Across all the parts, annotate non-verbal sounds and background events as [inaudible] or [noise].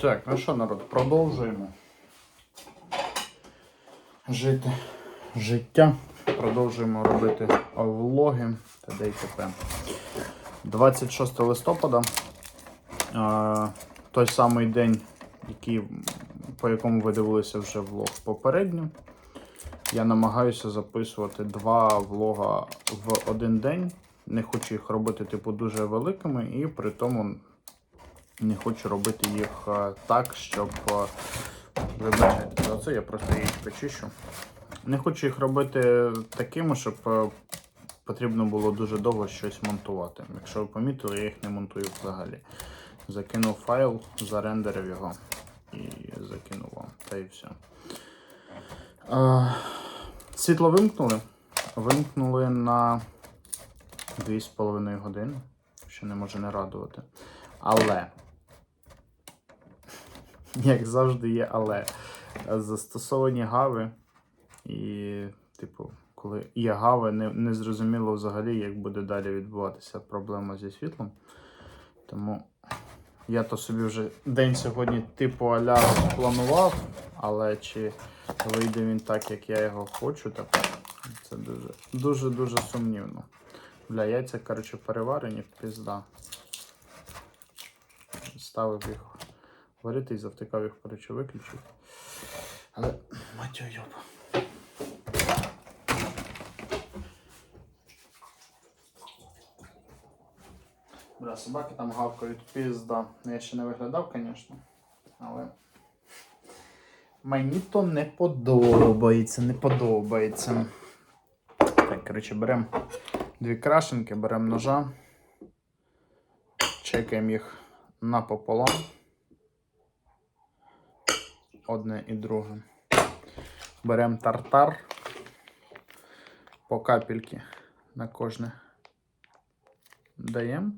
Так, ну що, народ, продовжуємо жити життя. Продовжуємо робити влоги та ДТП. 26 листопада. той самий день, який, по якому ви дивилися вже влог попередньо. Я намагаюся записувати два влога в один день. Не хочу їх робити, типу, дуже великими, і при тому не хочу робити їх е, так, щоб. е, Вибачайте, за це я просто яєчко чищу. Не хочу їх робити такими, щоб е, потрібно було дуже довго щось монтувати. Якщо ви помітили, я їх не монтую взагалі. Закинув файл, зарендерив його і закинув вам. Та і все. Світло вимкнули. Вимкнули на 2,5 години, що не може не радувати. Але, [laughs] як завжди, є але. Застосовані гави, і, типу, коли є гави, не, не зрозуміло взагалі, як буде далі відбуватися проблема зі світлом. Тому я то собі вже день сьогодні типу аля планував, але чи вийде він так, як я його хочу, так це дуже дуже дуже сумнівно. Бля, яйця, коротше, переварені пізда. Ставив їх варити і завтикав їх, коротше, виключив. Але його йоп. Бля, собаки там гавкають пізда. Ну, Я ще не виглядав, звісно. Але. Мені то не подобається, не подобається. Так, коротше, беремо дві крашенки, беремо ножа, чекаємо їх напополам. Одне і друге. Беремо тартар по капельки на кожне. Даємо.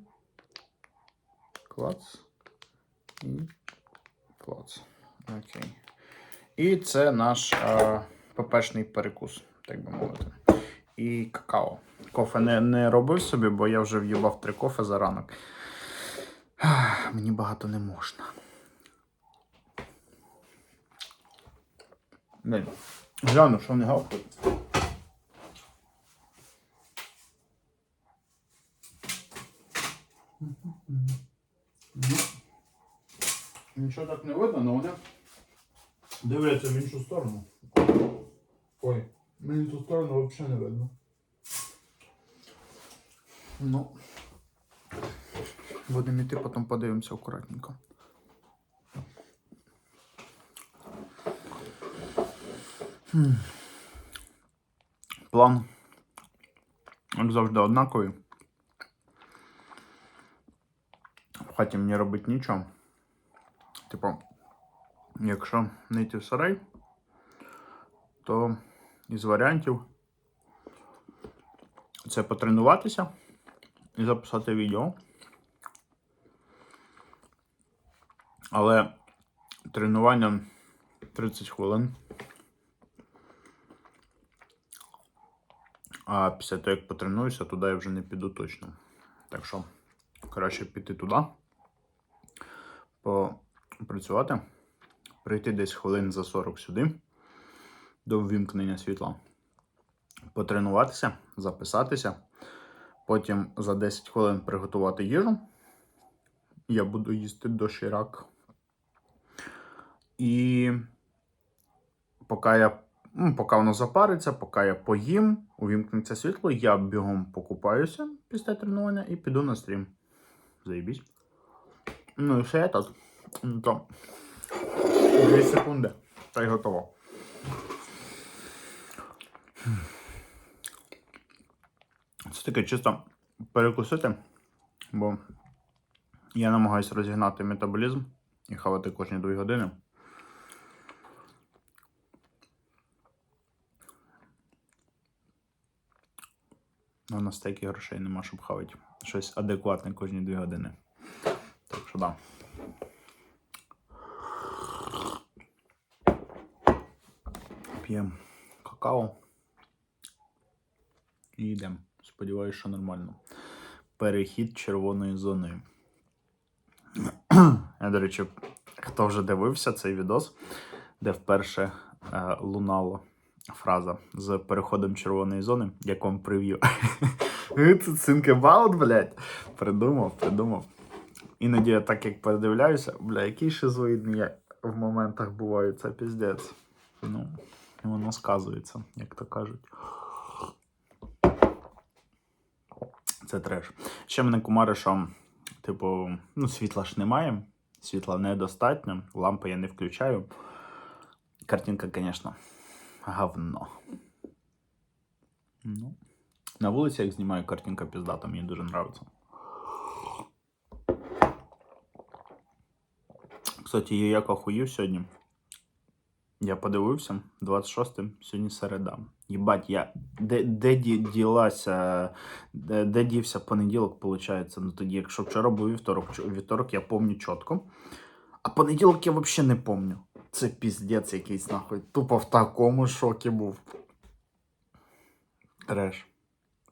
Клац. І клац. Окей. І це наш е, пепешний перекус, так би мовити. І какао. Кофе не, не робив собі, бо я вже в'їбав три кофе за ранок. Мені багато не можна. Не. Гляну, що не гавкають. Ну, Нічого так не видно, але вони дивляться в іншу сторону. Ой, мені ту сторону взагалі не видно. Ну. Будемо йти, потім подивимося акуратненько. План, як завжди, однаковий. В хаті мені робити нічого. Типу, якщо не йти в сарай, то із варіантів це потренуватися і записати відео. Але тренування 30 хвилин. А після того, як потренуюся, туди я вже не піду точно. Так що краще піти туди, попрацювати, прийти десь хвилин за 40 сюди до ввімкнення світла, потренуватися, записатися, потім за 10 хвилин приготувати їжу. Я буду їсти доширак. І поки я поки воно запариться, поки я поїм, увімкнеться світло, я бігом покупаюся після тренування і піду на стрім. Заїбісь. Ну і все так. То 2 секунди. Та й готово. Це таке чисто перекусити, бо я намагаюся розігнати метаболізм і хавати кожні 2 години. Ну, на стейки грошей нема, щоб хавати. Щось адекватне кожні 2 години. Так що да. П'ємо какао. І йдемо. Сподіваюсь, що нормально. Перехід червоною зоною. Я, до речі, хто вже дивився цей відос, де вперше е, лунала фраза з переходом червоної зони, як вам прев'ю. Think about, блядь. Придумав, придумав. Іноді я так як передивляюся, бля, який шизоїдний я в моментах буваю, це піздець. Ну, воно сказується, як то кажуть. Це треш. Ще мене кумари, що, типу, ну, світла ж немає, світла недостатньо, лампи я не включаю. Картинка, звісно, говно. Ну, на вулиці, як знімаю, картинка піздата, мені дуже подобається. Кстати, я як охуїв сьогодні. Я подивився, 26 сьогодні середа. Єбать, я. Де, де ділася, де, де дівся понеділок, виходить? Ну тоді, якщо вчора був вівторок, вівторок я пам'ятаю чітко. А понеділок я взагалі не пам'ятаю. Це піздець якийсь нахуй. Тупо в такому шокі був. Треш.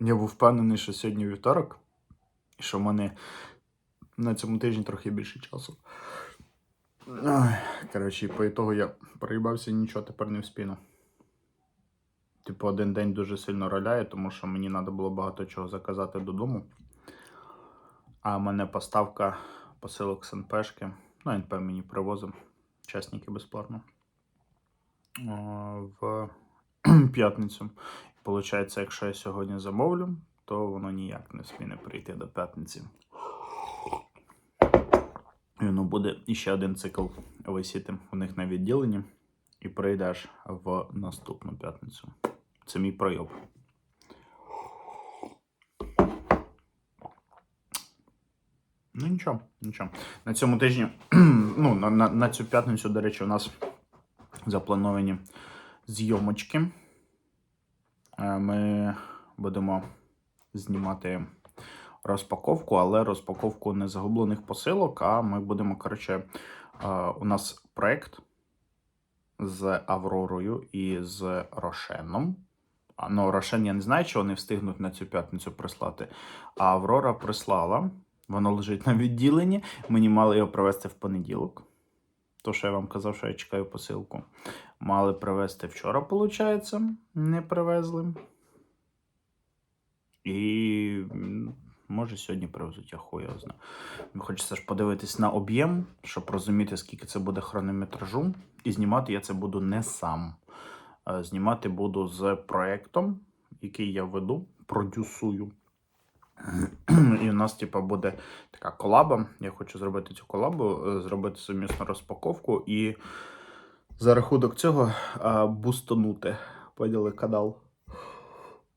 Я був впевнений, що сьогодні вівторок, і що в мене на цьому тижні трохи більше часу. Коротше, по ітогу я проїбався нічого тепер не вспіну. Типу, один день дуже сильно роляє, тому що мені треба було багато чого заказати додому. А в мене поставка посилок з НПшки. Ну, НП мені привозив. Чесники безплатно. В [clears throat] п'ятницю. Получається, якщо я сьогодні замовлю, то воно ніяк не вспіне прийти до п'ятниці. І воно буде іще один цикл висіти у них на відділенні, і прийдеш в наступну п'ятницю. Це мій пройоб. Ну нічого, нічого. На цьому тижні, [clears throat] ну, на, на, на цю п'ятницю, до речі, у нас заплановані зйомочки. Е, Ми будемо знімати розпаковку, але розпаковку не загублених посилок. А ми будемо, коротше, е, у нас проект з Авророю і з Рошеном. Ну, Рошен я не знаю, чи вони встигнуть на цю п'ятницю прислати. А Аврора прислала. Воно лежить на відділенні. Мені мали його привезти в понеділок. То, що я вам казав, що я чекаю посилку. Мали привезти вчора, виходить. Не привезли. І може сьогодні привезуть, я хуй його знаю. Хочеться ж подивитись на об'єм, щоб розуміти, скільки це буде хронометражу. І знімати я це буду не сам. Е, Знімати буду з проектом, який я веду, продюсую. І у нас, типа, буде така колаба. Я хочу зробити цю колабу, е, зробити сумісну розпаковку і за рахунок цього а, бустанути. Поділи канал.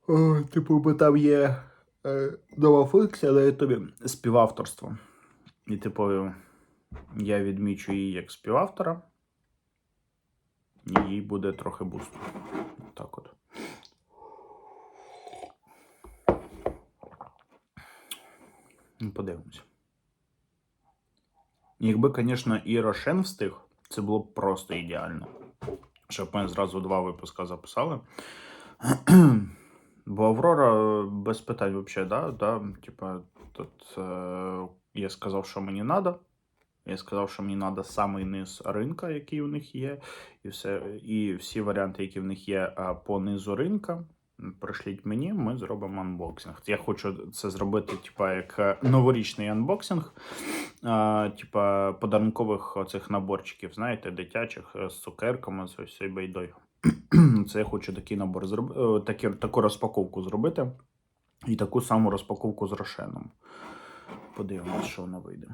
О, типу, бо там є е, нова функція на ютубі співавторство. І, типу, я відмічу її як співавтора. І їй буде трохи бусту. Так от. Ну, Подивимося. Якби, звісно, і Рошен встиг, це було б просто ідеально. Щоб ми зразу два випуска записали. [clears throat] Бо Аврора без питань взагалі, да? да? Типа, тут е, я сказав, що мені треба. Я сказав, що мені треба самий низ ринка, який у них є, і все, і всі варіанти, які в них є по низу ринка. Пришліть мені, ми зробимо анбоксинг. Я хочу це зробити, типа, як е, новорічний анбоксинг, типа подарункових оцих наборчиків, знаєте, дитячих е, з цукерками, з ось цією байдою. [clears throat] Це я хочу такий набор зробити, такі, таку розпаковку зробити. І таку саму розпаковку з Рошеном. Подивимось, що воно вийде.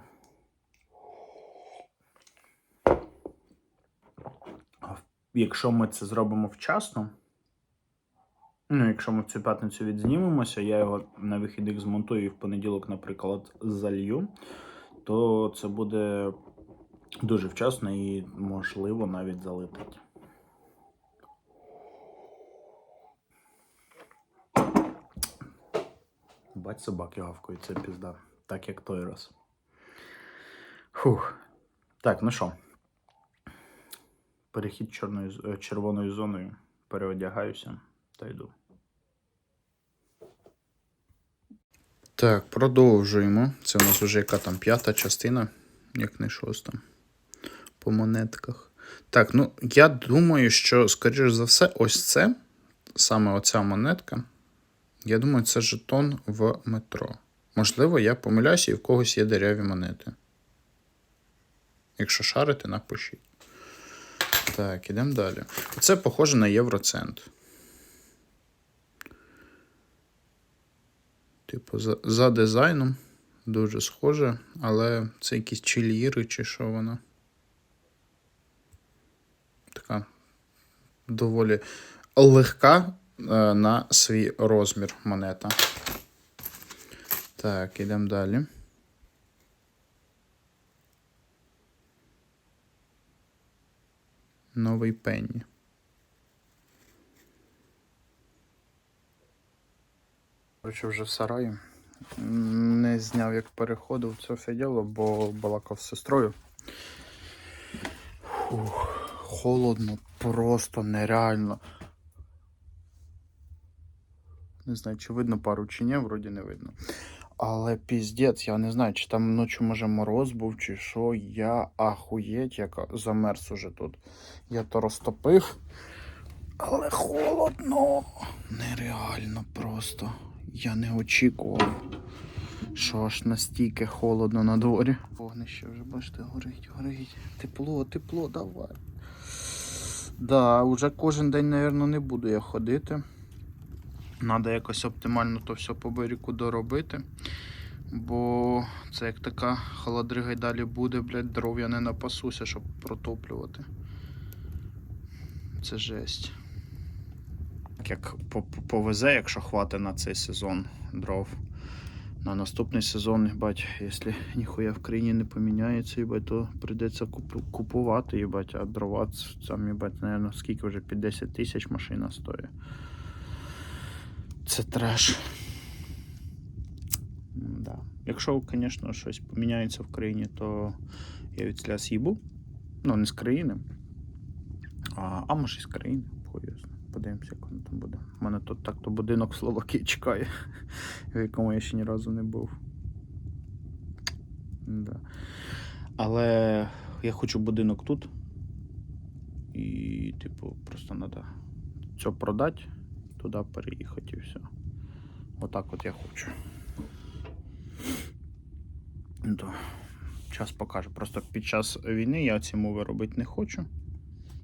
Якщо ми це зробимо вчасно, ну, якщо ми в цю п'ятницю відзнімемося, я його на вихідних змонтую і в понеділок, наприклад, залью, то це буде дуже вчасно і, можливо, навіть залетить. Бать собаки гавкають, це пізда. Так як той раз. Фух. Так, ну що. Перехід чорною, е, червоною зоною. Переодягаюся та. Так, продовжуємо. Це у нас вже яка там п'ята частина, як не шоста. по монетках. Так, ну я думаю, що, скоріш за все, ось це, саме оця монетка. Я думаю, це жетон в метро. Можливо, я помиляюся і в когось є дереві монети. Якщо шарите, напишіть. Так, ідемо далі. Це похоже на євроцент. Типу, за, за дизайном дуже схоже, але це якісь чиліри чи що вона. Така доволі легка е, на свій розмір монета. Так, ідемо далі. Новий пенні. Короче, вже в сараї. Не зняв, як переходив це все діло, бо балакав з сестрою. Фух, холодно, просто нереально. Не знаю, чи видно пару чи ні, вроді не видно. Але піздець, я не знаю, чи там ночі може мороз був, чи що. Я ахуєть, як замерз уже тут. Я то розтопив. Але холодно. Нереально просто. Я не очікував, що аж настільки холодно на дворі. Вогнище вже, бачите, горить, горить. Тепло, тепло, давай. Да, вже кожен день, мабуть, не буду я ходити. Надо якось оптимально то все по берегу доробити. Бо це як така холодрига й далі буде, блядь, дров я не напасуся, щоб протоплювати. Це жесть. Як по- по- повезе, якщо хватить на цей сезон дров. На наступний сезон, їбать, якщо ніхуя в країні не поміняється, їбать, то прийдеться купу- купувати, їбать, а дрова там, їбать, наверное, скільки вже під 10 тисяч машина стоїть. Це треш. Да. Якщо, звісно, щось поміняється в країні, то я від сля з'їбу. Ну, не з країни. А, а може з країни, знає. Подивимося, як воно там буде. У мене тут так-то будинок Словакії чекає, [laughs] в якому я ще ні разу не був. Да. Але я хочу будинок тут. І, типу, просто треба це продати, туди переїхати і все. Отак от я хочу. Да. Час покаже. Просто під час війни я ці мови робити не хочу.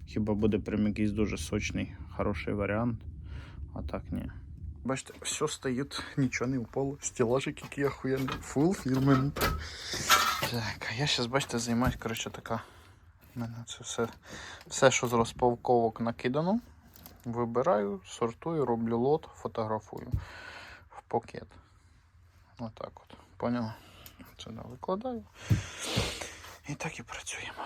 Хіба буде прям якийсь дуже сочний, хороший варіант. А так ні. Бачите, все стоїть, [laughs] нічого не впало. Стелажик який охуєнний. Фул фірменний. Так, а я зараз, бачите, займаюсь, коротше, така. У мене це все, все, що з розпаковок накидано. Вибираю, сортую, роблю лот, фотографую в пакет. Отак от. Поняв? Це да, викладаю. І так і працюємо.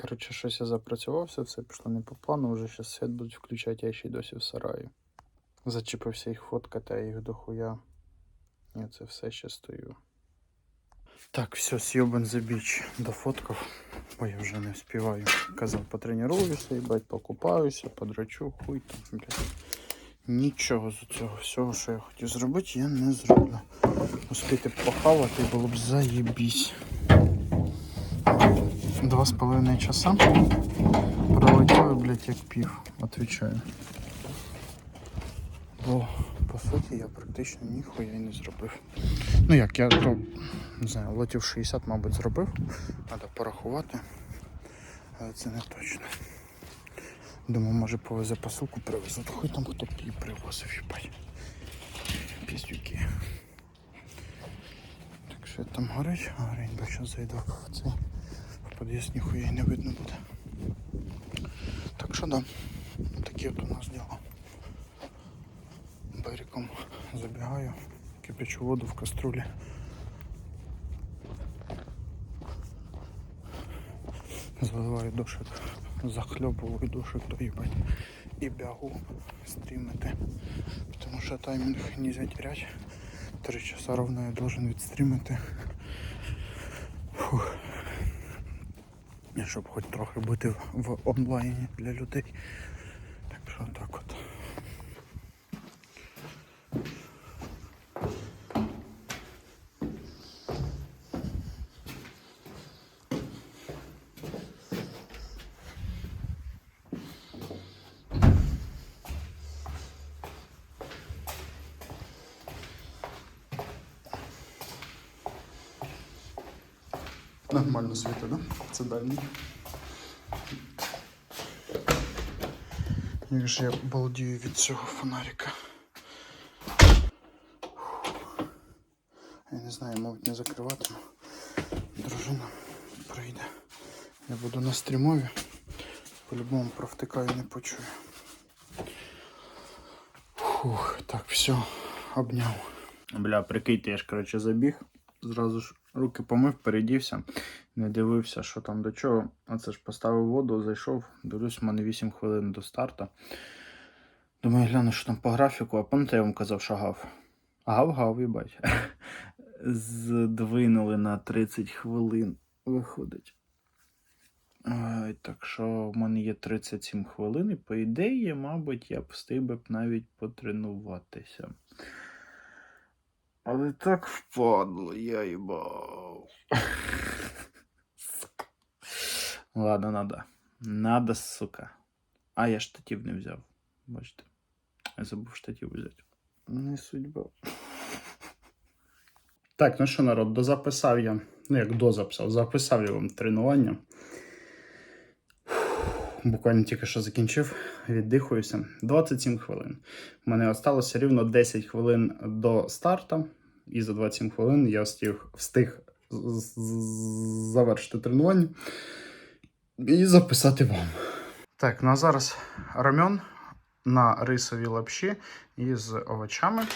Коротше, щось я запрацювався, все пішло не по плану, вже зараз світ будуть включати, я ще й досі в сараї. Зачепився їх фоткати, а їх дохуя. Я це все ще стою. Так, все, с'єбан за біч дофоткав, бо я вже не вспіваю. Казав, потренуюся, їбать, покупаюся, подрачу, хуй там. Нічого з цього всього, що я хотів зробити, я не зроблю. Успіти похавати було б заєбісь. Два з половиною часа пролетіли, блядь, як пів, отвечаю. Бо, по суті, я практично ніхуя і не зробив. Ну як, я то, не знаю, лотів 60, мабуть, зробив. Треба порахувати. Але це не точно. Думаю, може повезе посилку привезуть. Хуй там хто її привозив, їбать. Піздюки. Так що там горить, горить, бо зараз зайду в цей під'їзд ніхуя не видно буде. Так що да, такі от у нас діла. Берегом забігаю, кипячу воду в каструлі. Заливаю дошик, захльобываю дошик до їбать і бягу стрімити. Тому що таймінг нельзя терять. Три часа ровно я должен відстрімити. Фух. Щоб хоч трохи бути в онлайні для людей. Так що так от. Нормально світло, да? Це дальній. Як же я балдію від цього фонарика. Я не знаю, мабуть, не закриватиму. Дружина прийде. Я буду на стрімові. По-любому провтикаю, не почую. Фух, так, все, обняв. Бля, прикиньте, я ж, коротше, забіг. Зразу ж руки помив, передівся, не дивився, що там до чого. А це ж поставив воду, зайшов. Дивлюсь, у мене 8 хвилин до старта. Думаю, гляну, що там по графіку, а пам'ятаєте, я вам казав, що гав. Гав-гав, їбать. [laughs] Здвинули на 30 хвилин. Виходить. Ой, так що в мене є 37 хвилин, і по ідеї, мабуть, я б встиг би навіть потренуватися. Але так впадло, я їбав. Сука. [laughs] Ладно, надо. Надо, сука. А я штатив не взяв. Бачите. Я забув штатив взяти. Не судьба. Так, ну що, народ, дозаписав я. Ну, як дозаписав, записав я вам тренування. Буквально тільки що закінчив, віддихуюся. 27 хвилин. У мене залишилося рівно 10 хвилин до старта. І за 27 хвилин я встиг, встиг завершити тренування і записати вам. Так, ну а зараз рамен на рисовій лапші із овочами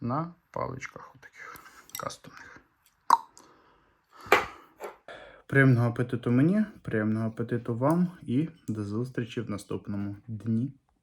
на паличках таких кастомних. Приємного апетиту мені, приємного апетиту вам і до зустрічі в наступному дні.